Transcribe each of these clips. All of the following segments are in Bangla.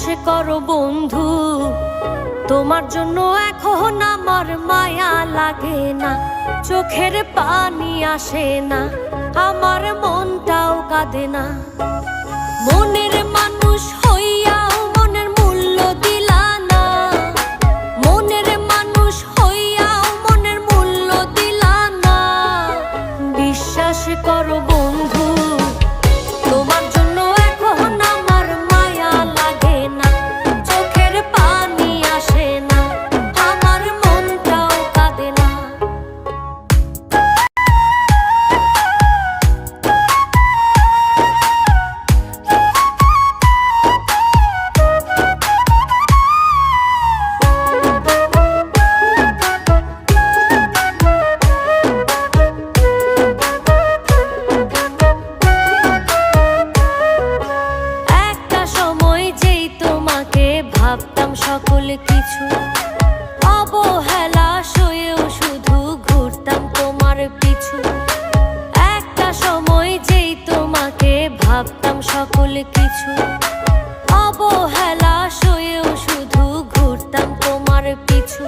বিশ্বাস করো বন্ধু, তোমার জন্য এখন আমার মায়া লাগে না, চোখের পানি আসে না, আমার মনটাও কাঁদে না। মনে কিছু? অবহেলা সয়েও শুধু ঘুরতাম তোমার পিছু। একটা সময় যেই তোমাকে ভাবতাম সকল কিছু। অবহেলা সয়েও শুধু ঘুরতাম তোমার পিছু।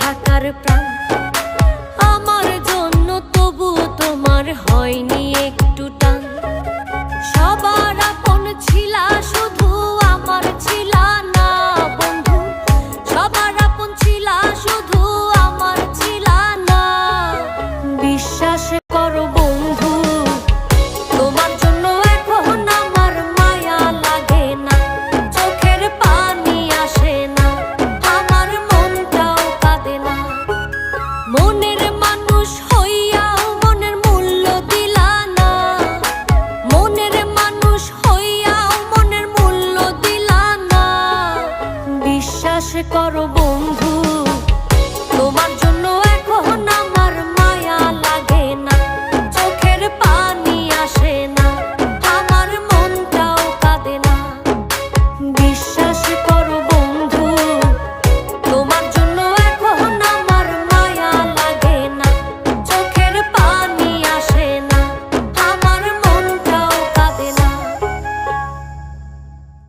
থাকার প্রাণ। আমার জন্য তবু তোমার হয়নি একটুটা। করো বন্ধু।